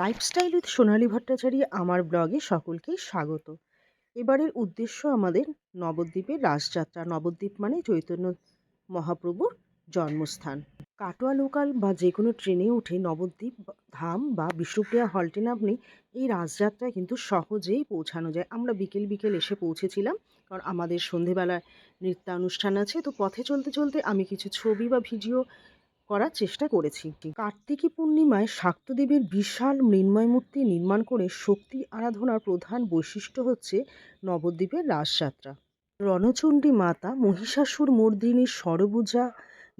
Lifestyle with সোনালী ভট্টাচার্য আমার ব্লগে সকলকেই স্বাগত। এবারের উদ্দেশ্য আমাদের নবদ্বীপের রাসযাত্রা। নবদ্বীপ মানে চৈতন্য মহাপ্রভুর জন্মস্থান। কাটোয়া লোকাল বা যে কোনো ট্রেনে উঠে নবদ্বীপ ধাম বা বিষ্ণুপ্রিয়া হল্টে নামলে এই রাসযাত্রায় কিন্তু সহজেই পৌঁছানো যায়। আমরা বিকেল বিকেল এসে পৌঁছেছিলাম কারণ আমাদের সন্ধেবেলায় নৃত্যানুষ্ঠান আছে। তো পথে চলতে চলতে আমি কিছু ছবি বা ভিডিও করার চেষ্টা করেছি কার্তিকী পূর্ণিমায় শাক্তদেবের বিশাল মৃন্ময় মূর্তি নির্মাণ করে শক্তি আরাধনার প্রধান বৈশিষ্ট্য হচ্ছে নবদ্বীপের রাসযাত্রা রণচণ্ডী মাতা মহিষাসুর মর্দিনী সরবূজা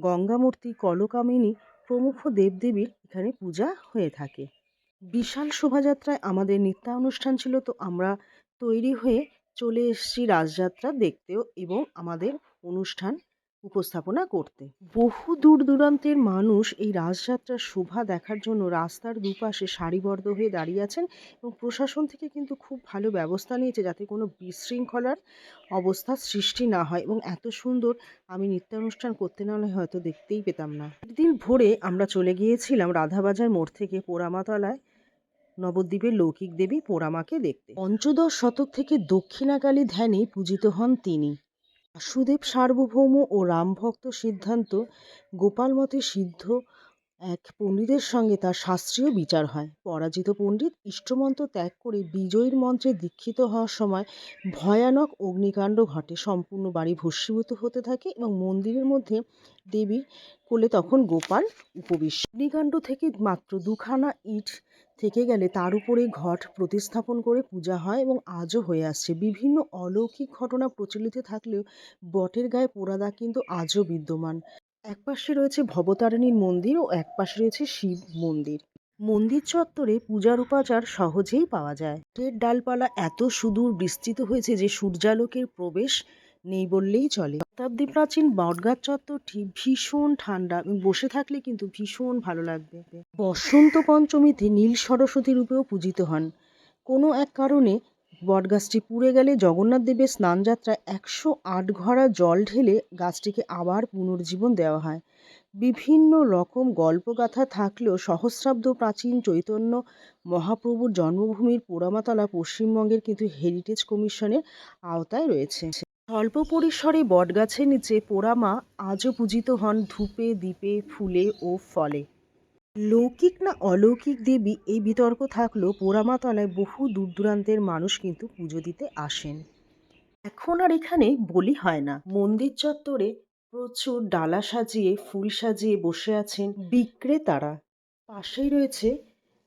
গঙ্গামূর্তি কলকামিনী প্রমুখ দেবদেবীর এখানে পূজা হয়ে থাকে। বিশাল শোভাযাত্রায় আমাদের নৃত্যানুষ্ঠান ছিল তো আমরা তৈরি হয়ে চলে এসেছি রাসযাত্রা দেখতেও এবং আমাদের অনুষ্ঠান উপস্থাপনা করতে। বহু দূর দূরান্তের মানুষ এই রাসযাত্রার শোভা দেখার জন্য রাস্তার দুপাশে সারিবদ্ধ হয়ে দাঁড়িয়ে আছেন এবং প্রশাসন থেকে কিন্তু খুব ভালো ব্যবস্থা নিয়েছে যাতে কোনো বিশৃঙ্খলার অবস্থার সৃষ্টি না হয় এবং এত সুন্দর আমি নৃত্যানুষ্ঠান করতে না হলে হয়তো দেখতেই পেতাম না। একদিন ভোরে আমরা চলে গিয়েছিলাম রাধাবাজার মোড় থেকে পোড়ামাতলায়। নবদ্বীপের লৌকিক দেবী পোড়ামাকে দেখতে। পঞ্চদশ শতক থেকে দক্ষিণাকালী ধ্যানে পূজিত হন তিনি। বাসুদেব সার্বভৌম ও রামভক্ত সিদ্ধান্ত গোপাল মতে সিদ্ধ এক পণ্ডিতের সঙ্গে তার শাস্ত্রীয় বিচার হয়। পরাজিত পণ্ডিত ইষ্টমন্ত্র ত্যাগ করে বিজয়ীর মন্ত্রে দীক্ষিত হওয়ার সময় ভয়ানক অগ্নিকাণ্ড ঘটে। সম্পূর্ণ বাড়ি ভস্মীভূত হতে থাকে এবং মন্দিরের মধ্যে দেবীর কোলে তখন গোপাল উপবিষ্ট। অগ্নিকাণ্ড থেকে মাত্র দুখানা ইট থেকে গেলে তার উপরে ঘট প্রতিস্থাপন করে পূজা হয় এবং আজও হয়ে আসছে। বিভিন্ন অলৌকিক ঘটনা প্রচলিত থাকলেও বটের গায়ে পোড়া দাগ কিন্তু আজও বিদ্যমান। একপাশে রয়েছে ভবতারিণীর মন্দির ও একপাশে রয়েছে শিব মন্দির। মন্দির চত্বরে পূজার উপাচার সহজেই পাওয়া যায়। টের ডালপালা এত সুদূর বিস্তৃত হয়েছে যে সূর্যালোকের প্রবেশ নেই বললেই চলে। শতাব্দী প্রাচীন বটগাছ চত্বরটি ভীষণ ঠান্ডা বসে থাকলে কিন্তু ভীষণ ভালো লাগবে। বসন্ত পঞ্চমীতে নীল সরস্বতী রূপেও পূজিত হন। কোনো এক কারণে বটগাছটি পুড়ে গেলে জগন্নাথ দেবের স্নানযাত্রায় একশো আট ঘড়া জল ঢেলে গাছটিকে আবার পুনর্জীবন দেওয়া হয়। বিভিন্ন রকম গল্পগাথা থাকলেও সহস্রাব্দ প্রাচীন চৈতন্য মহাপ্রভুর জন্মভূমির পোড়ামাতলা পশ্চিমবঙ্গের কিন্তু হেরিটেজ কমিশনের আওতায় রয়েছে। স্বল্প পরিসরে বটগাছের নিচে পোড়ামা আজও পূজিত হন ধূপে, দ্বীপে, ফুলে ও ফলে। লৌকিক না অলৌকিক দেবী এই বিতর্ক থাকলেও পোড়ামাতলায় বহু দূর দূরান্তের মানুষ কিন্তু পুজো দিতে আসেন। এখন আর এখানে বলি হয় না। মন্দির চত্বরে প্রচুর ডালা সাজিয়ে, ফুল সাজিয়ে বসে আছেন বিক্রেতারা। পাশেই রয়েছে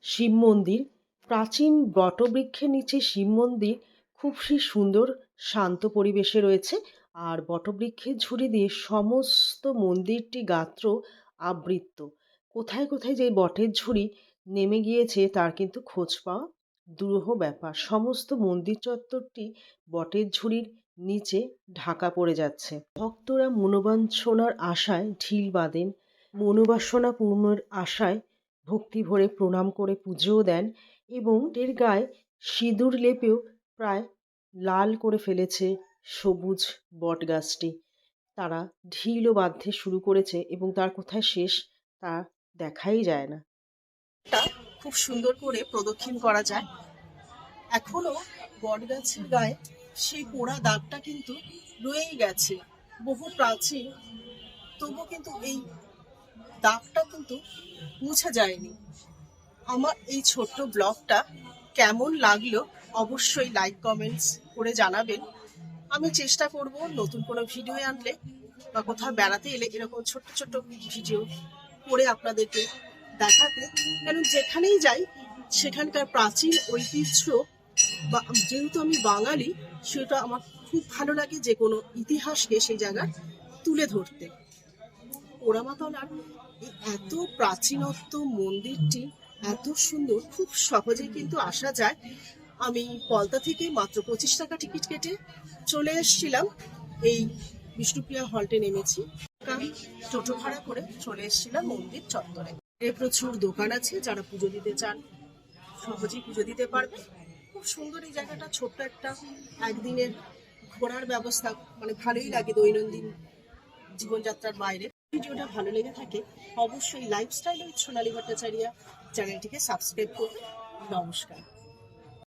শিব মন্দির। প্রাচীন বটবৃক্ষের নিচে শিব মন্দির খুব সুন্দর শান্ত পরিবেশে রয়েছে আর বটবৃক্ষের ঝুড়ি দিয়ে সমস্ত মন্দিরটি গাত্র আবৃত্ত। কোথায় কোথায় যে বটের ঝুড়ি নেমে গিয়েছে তার কিন্তু খোঁজ পাওয়া দুরূহ ব্যাপার। সমস্ত মন্দির চত্বরটি বটের ঝুড়ির নিচে ঢাকা পড়ে যাচ্ছে। ভক্তরা মনোবাঞ্ছনার আশায় ঢিল বাঁধেন, মনোবাসনা পূর্ণের আশায় ভক্তি ভরে প্রণাম করে পুজোও দেন এবং এর গায়ে সিঁদুর লেপেও প্রায় লাল করে ফেলেছে সবুজ বটগাছটি। তারা ঢিলও বাঁধতে শুরু করেছে এবং তার কোথায় শেষ তা দেখাই যায় না। খুব সুন্দর করে প্রদক্ষিণ করা যায়। এখনও বটগাছের গায়ে সেই পোড়া দাগটা কিন্তু রয়েই গেছে। বহু প্রাচীন তবু কিন্তু এই দাগটা কিন্তু মুছে যায়নি। আমার এই ছোট্ট ব্লগটা কেমন লাগল অবশ্যই লাইক কমেন্টস করে জানাবেন। আমি চেষ্টা করব নতুন কোনো ভিডিও আনলে বা কোথাও বেড়াতে এলে এরকম ছোট্ট ছোট্ট ভিডিও করে আপনাদেরকে দেখাতে। কারণ যেখানেই যাই, সেখানকার প্রাচীন ঐতিহ্য বা যেহেতু আমি বাঙালি, সেটা আমার খুব ভালো লাগে যে কোনো ইতিহাসকে সেই জায়গায় তুলে ধরতে। পোড়ামাতলার এত প্রাচীনত্ব মন্দিরটি এত সুন্দর, খুব সহজেই কিন্তু আসা যায়। আমি পলতা থেকে মাত্র পঁচিশ টাকা টিকিট কেটে চলে এসেছিলাম। এই বিষ্ণুপ্রিয়া হল্টে নেমেছি। আমি টোটো ভাড়া করে চলে এসেছিলাম মন্দির চত্বরে। এর প্রচুর দোকান আছে, যারা পুজো দিতে চান, সহজেই পুজো দিতে পারবে। খুব সুন্দর এই জায়গাটা, ছোট্ট একটা, একদিনের ঘোরার ব্যবস্থা মানে ভালোই লাগে দৈনন্দিন জীবনযাত্রার বাইরে। ভিডিওটা ভালো লেগে থাকে, অবশ্যই লাইফস্টাইল উইথ সোনালী ভট্টাচার্য চ্যানেলটিকে সাবস্ক্রাইব করবে নমস্কার।